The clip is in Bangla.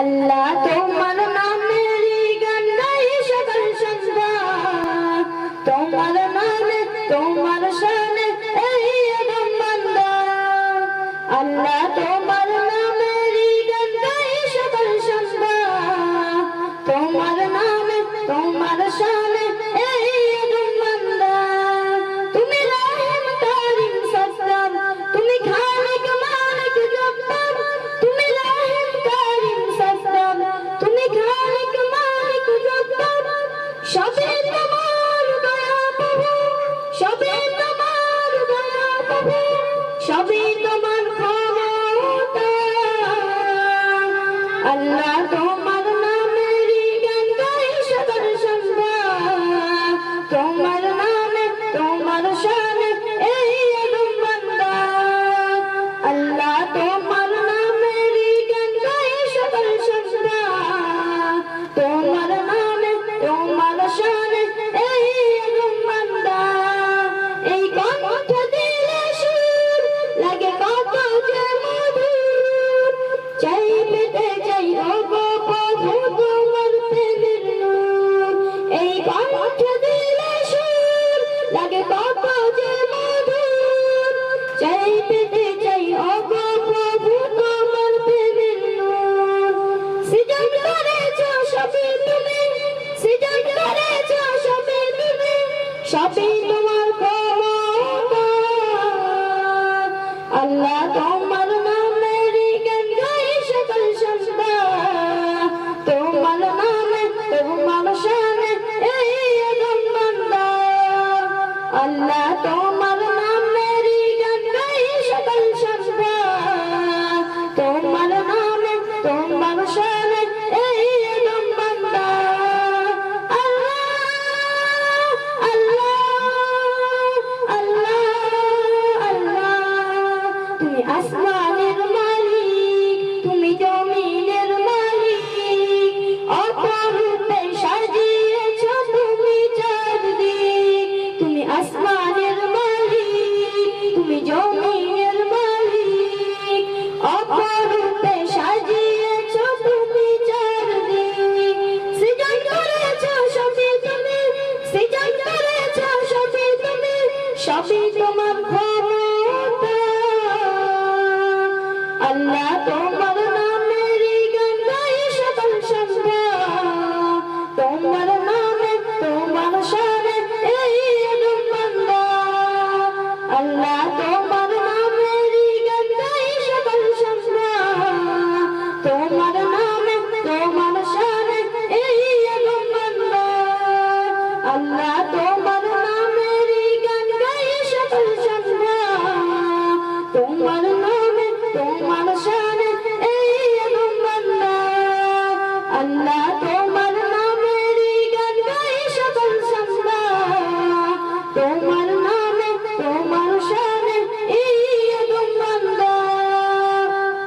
আল্লাহ, তোমার নামের গান গাই সকাল সন্ধ্যা তোমার নামে, তোমার সামনে এই বান্দা। আল্লাহ, তোমার নামের গান গাই সকাল সন্ধ্যা তোমার নামে, তোমার শানে আল্লাহ তোমার চাই পেতে চাই রব প্রভু তোমার প্রেমের নূর সৃজন করেছ সবে তুমি, সৃজন করেছ সবে তুমি, সবে তোমার ক্ষমতা। আল্লাহ তোমার নামের গান গাই সকল সন্ধ্যা তোমার নামে তোমার শানে এই আল্লাহ তুমি আসমানের মালিক, তুমি জমিনের মালিক। অপরূপে সাজিয়েছ তুমি চারদিক। তুমি আসমানের মালিক, তুমি জমিনের মালিক। অপরূপে সাজিয়েছ তুমি চারদিক। সৃজন করেছ সবই তুমি, সৃজন করেছ সবই তুমি, সবই তোমার ভাবা अल्लाह तुम